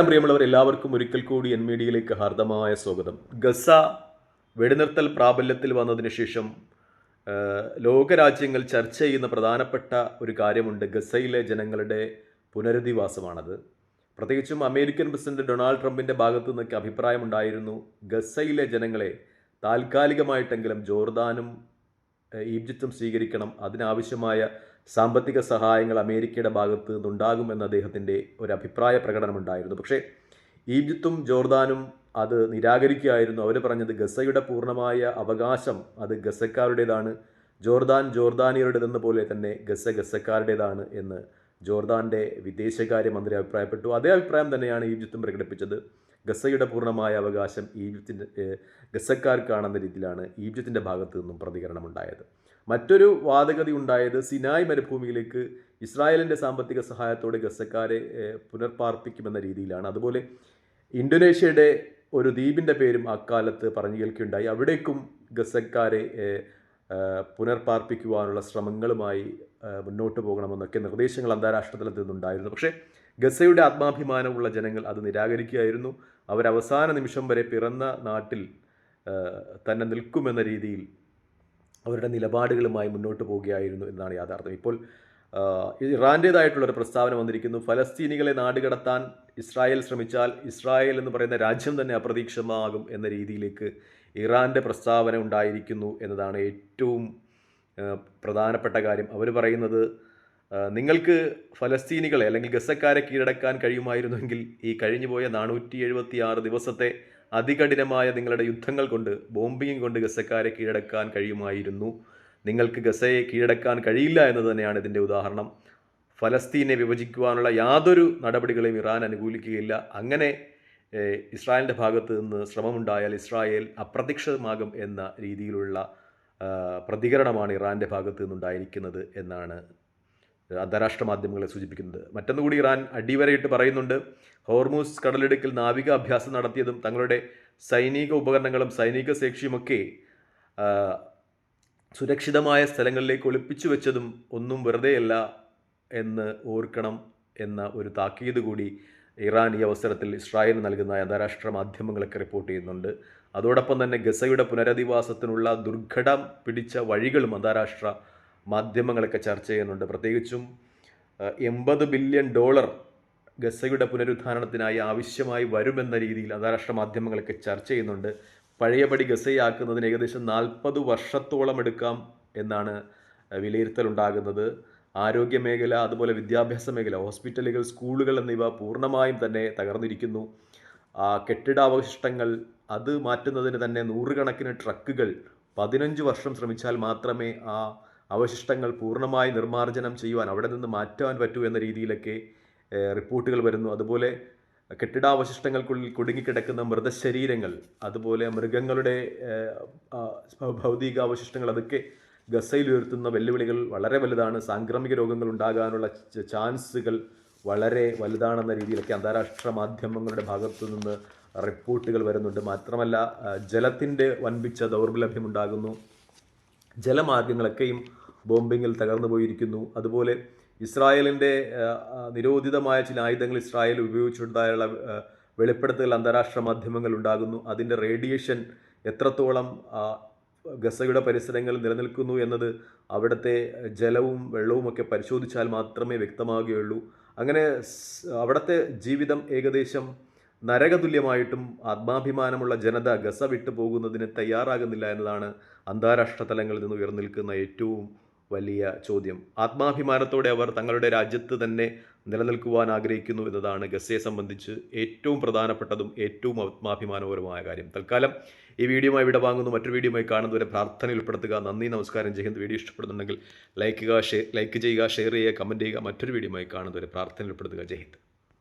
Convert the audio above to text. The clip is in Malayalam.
നമസ്കാരം പ്രിയമുള്ളവർ എല്ലാവർക്കും ഒരിക്കൽ കൂടി എൻ മീഡിയയിലേക്ക് ഹാർദമായ സ്വാഗതം. ഗസ വെടിനിർത്തൽ പ്രാബല്യത്തിൽ വന്നതിന് ശേഷം ലോകരാജ്യങ്ങൾ ചർച്ച ചെയ്യുന്ന പ്രധാനപ്പെട്ട ഒരു കാര്യമുണ്ട്. ഗസയിലെ ജനങ്ങളുടെ പുനരധിവാസമാണത്. പ്രത്യേകിച്ചും അമേരിക്കൻ പ്രസിഡന്റ് ഡൊണാൾഡ് ട്രംപിന്റെ ഭാഗത്തു നിന്നൊക്കെ അഭിപ്രായമുണ്ടായിരുന്നു. ഗസയിലെ ജനങ്ങളെ താൽക്കാലികമായിട്ടെങ്കിലും ജോർദാനും ഈജിപ്തും സ്വീകരിക്കണം. അതിനാവശ്യമായ സാമ്പത്തിക സഹായങ്ങൾ അമേരിക്കയുടെ ഭാഗത്ത് നിന്നുണ്ടാകുമെന്ന് അദ്ദേഹത്തിന്റെ ഒരു അഭിപ്രായ പ്രകടനമുണ്ടായിരുന്നു. പക്ഷേ ഈജിപ്തും ജോർദാനും അത് നിരാകരിക്കുകയായിരുന്നു. അവർ പറഞ്ഞത് ഗസയുടെ പൂർണമായ അവകാശം അത് ഗസക്കാരുടേതാണ്. ജോർദാൻ ജോർദാനിയരുടേതെന്ന പോലെ തന്നെ ഗസ ഗസക്കാരുടേതാണ് എന്ന് ജോർദാന്റെ വിദേശകാര്യമന്ത്രി അഭിപ്രായപ്പെട്ടു. അതേ അഭിപ്രായം തന്നെയാണ് ഈജിപ്തും പ്രകടിപ്പിച്ചത്. ഗസയുടെ പൂർണമായ അവകാശം ഈജിപ്തിന്റെ ഗസക്കാർക്കാണെന്ന രീതിയിലാണ് ഈജിപ്തിന്റെ ഭാഗത്തു നിന്നും പ്രതികരണം ഉണ്ടായത് മറ്റൊരു വാദഗതി ഉണ്ടായത് സിനായ് മരുഭൂമിയിലേക്ക് ഇസ്രായേലിന്റെ സാമ്പത്തിക സഹായത്തോടെ ഗസക്കാരെ പുനർപ്പാർപ്പിക്കുമെന്ന രീതിയിലാണ്. അതുപോലെ ഇന്തോനേഷ്യയുടെ ഒരു ദ്വീപിന്റെ പേരും അക്കാലത്ത് പറഞ്ഞു കേൾക്കുകയുണ്ടായി അവിടേക്കും ഗസക്കാരെ പുനർപ്പാർപ്പിക്കുവാനുള്ള ശ്രമങ്ങളുമായി മുന്നോട്ട് പോകണമെന്നൊക്കെ നിർദ്ദേശങ്ങൾ അന്താരാഷ്ട്ര തലത്തിൽ നിന്നുണ്ടായിരുന്നു. പക്ഷേ ഗസയുടെ ആത്മാഭിമാനമുള്ള ജനങ്ങൾ അത് നിരാകരിക്കുകയായിരുന്നു. അവരവസാന നിമിഷം വരെ പിറന്ന നാട്ടിൽ തന്നെ നിൽക്കുമെന്ന രീതിയിൽ അവരുടെ നിലപാടുകളുമായി മുന്നോട്ട് പോവുകയായിരുന്നു എന്നാണ് യാഥാർത്ഥ്യം. ഇപ്പോൾ ഇറാന്റേതായിട്ടുള്ളൊരു പ്രസ്താവന വന്നിരിക്കുന്നു. ഫലസ്തീനികളെ നാടുകടത്താൻ ഇസ്രായേൽ ശ്രമിച്ചാൽ ഇസ്രായേൽ എന്ന് പറയുന്ന രാജ്യം തന്നെ അപ്രതീക്ഷിതമാകും എന്ന രീതിയിലേക്ക് ഇറാന്റെ പ്രസ്താവന ഉണ്ടായിരിക്കുന്നു എന്നതാണ് ഏറ്റവും പ്രധാനപ്പെട്ട കാര്യം. അവർ പറയുന്നത് നിങ്ങൾക്ക് ഫലസ്തീനികളെ അല്ലെങ്കിൽ ഗസക്കാരെ കീഴടക്കാൻ കഴിയുമായിരുന്നെങ്കിൽ ഈ കഴിഞ്ഞുപോയ നാനൂറ്റി എഴുപത്തി ആറ് ദിവസത്തെ അതികഠിനമായ നിങ്ങളുടെ യുദ്ധങ്ങൾ കൊണ്ട് ബോംബിങ് കൊണ്ട് ഗസക്കാരെ കീഴടക്കാൻ കഴിയുമായിരുന്നു. നിങ്ങൾക്ക് ഗസയെ കീഴടക്കാൻ കഴിയില്ല എന്ന് തന്നെയാണ് ഇതിന്റെ ഉദാഹരണം. ഫലസ്തീനെ വിഭജിക്കുവാനുള്ള യാതൊരു നടപടികളെയും ഇറാൻ അനുകൂലിക്കുകയില്ല. അങ്ങനെ ഇസ്രായേലിന്റെ ഭാഗത്ത് നിന്ന് ശ്രമമുണ്ടായാൽ ഇസ്രായേൽ അപ്രത്യക്ഷമാകും എന്ന രീതിയിലുള്ള പ്രതികരണമാണ് ഇറാന്റെ ഭാഗത്ത് നിന്നുണ്ടായിരിക്കുന്നത് എന്നാണ് അന്താരാഷ്ട്ര മാധ്യമങ്ങളെ സൂചിപ്പിക്കുന്നത്. മറ്റൊന്നുകൂടി ഇറാൻ അടിവരയിട്ട് പറയുന്നുണ്ട് ഹോർമൂസ് കടലിടുക്കിൽ നാവിക അഭ്യാസം നടത്തിയതും തങ്ങളുടെ സൈനിക ഉപകരണങ്ങളും സൈനിക ശേഷിയുമൊക്കെ സുരക്ഷിതമായ സ്ഥലങ്ങളിലേക്ക് ഒളിപ്പിച്ചു വെച്ചതും ഒന്നും വെറുതെയല്ല എന്ന് ഓർക്കണം എന്ന ഒരു താക്കീത് കൂടി ഇറാൻ ഈ അവസരത്തിൽ ഇസ്രായേൽ നൽകുന്ന അന്താരാഷ്ട്ര മാധ്യമങ്ങളൊക്കെ റിപ്പോർട്ട് ചെയ്യുന്നുണ്ട്. അതോടൊപ്പം തന്നെ ഗസയുടെ പുനരധിവാസത്തിനുള്ള ദുർഘടം പിടിച്ച വഴികളും അന്താരാഷ്ട്ര മാധ്യമങ്ങളൊക്കെ ചർച്ച ചെയ്യുന്നുണ്ട്. പ്രത്യേകിച്ചും എൺപത് ബില്യൺ ഡോളർ ഗസയുടെ പുനരുദ്ധാരണത്തിനായി ആവശ്യമായി വരുമെന്ന രീതിയിൽ അന്താരാഷ്ട്ര മാധ്യമങ്ങളൊക്കെ ചർച്ച ചെയ്യുന്നുണ്ട്. പഴയപടി ഗസയാക്കുന്നതിന് ഏകദേശം നാൽപ്പത് വർഷത്തോളം എടുക്കാം എന്നാണ് വിലയിരുത്തലുണ്ടാകുന്നത് ആരോഗ്യ മേഖല അതുപോലെ വിദ്യാഭ്യാസ മേഖല ഹോസ്പിറ്റലുകൾ സ്കൂളുകൾ എന്നിവ പൂർണമായും തന്നെ തകർന്നിരിക്കുന്നു. ആ കെട്ടിടാവശിഷ്ടങ്ങൾ അത് മാറ്റുന്നതിന് തന്നെ നൂറുകണക്കിന് ട്രക്കുകൾ പതിനഞ്ച് വർഷം ശ്രമിച്ചാൽ മാത്രമേ ആ അവശിഷ്ടങ്ങൾ പൂർണമായി നിർമ്മാർജനം ചെയ്യുവാൻ അവിടെ നിന്ന് മാറ്റുവാൻ പറ്റൂ എന്ന രീതിയിലൊക്കെ റിപ്പോർട്ടുകൾ വരുന്നു. അതുപോലെ കെട്ടിടാവശിഷ്ടങ്ങൾക്കുള്ളിൽ കുടുങ്ങിക്കിടക്കുന്ന മൃതശരീരങ്ങൾ അതുപോലെ മൃഗങ്ങളുടെ ഭൗതികാവശിഷ്ടങ്ങൾ അതൊക്കെ ഗസയിൽ ഉയർത്തുന്ന വെല്ലുവിളികൾ വളരെ വലുതാണ്. സാംക്രമിക രോഗങ്ങൾ ഉണ്ടാകാനുള്ള ചാൻസുകൾ വളരെ വലുതാണെന്ന രീതിയിലൊക്കെ അന്താരാഷ്ട്ര മാധ്യമങ്ങളുടെ ഭാഗത്തു നിന്ന് റിപ്പോർട്ടുകൾ വരുന്നുണ്ട്. മാത്രമല്ല ജലത്തിന്റെ വൻപിച്ച ദൗർലഭ്യമുണ്ടാകുന്നു. ജലമാർഗങ്ങളൊക്കെയും ബോംബിങ്ങിൽ തകർന്നു പോയിരിക്കുന്നു. അതുപോലെ ഇസ്രായേലിന്റെ നിരോധിതമായ ചില ആയുധങ്ങൾ ഇസ്രായേൽ ഉപയോഗിച്ചിട്ടുണ്ടായുള്ള വെളിപ്പെടുത്തൽ അന്താരാഷ്ട്ര മാധ്യമങ്ങൾ ഉണ്ടാകുന്നു. അതിന്റെ റേഡിയേഷൻ എത്രത്തോളം ഗസയുടെ പരിസരങ്ങളിൽ നിലനിൽക്കുന്നു എന്നത് അവിടുത്തെ ജലവും വെള്ളവും ഒക്കെ പരിശോധിച്ചാൽ മാത്രമേ വ്യക്തമാകുകയുള്ളൂ. അങ്ങനെ അവിടുത്തെ ജീവിതം ഏകദേശം നരകതുല്യമായിട്ടും ആത്മാഭിമാനമുള്ള ജനത ഗസ വിട്ടു പോകുന്നതിന് തയ്യാറാകുന്നില്ല എന്നതാണ് അന്താരാഷ്ട്ര തലങ്ങളിൽ നിന്ന് ഉയർന്നിൽക്കുന്ന ഏറ്റവും വലിയ ചോദ്യം. ആത്മാഭിമാനത്തോടെ അവർ തങ്ങളുടെ രാജ്യത്ത് തന്നെ നിലനിൽക്കുവാൻ ആഗ്രഹിക്കുന്നു എന്നതാണ് ഗസയെ സംബന്ധിച്ച് ഏറ്റവും പ്രധാനപ്പെട്ടതും ഏറ്റവും ആത്മാഭിമാനപരമായ കാര്യം. തൽക്കാലം ഈ വീഡിയോമായി ഇവിടെ വാങ്ങുന്നു. മറ്റൊരു വീഡിയോമായി കാണുന്നവരെ പ്രാർത്ഥന ഉൾപ്പെടുത്തുക. നന്ദി നമസ്കാരം. ചെയ്യുന്ന വീഡിയോ ഇഷ്ടപ്പെടുന്നുണ്ടെങ്കിൽ ലൈക്ക് ചെയ്യുക ഷെയർ ലൈക്ക് ചെയ്യുക ഷെയർ ചെയ്യുക കമന്റ് ചെയ്യുക. മറ്റൊരു വീഡിയോമായി കാണുന്നവരെ പ്രാർത്ഥന ഉൾപ്പെടുത്തുക. ജയന്ത്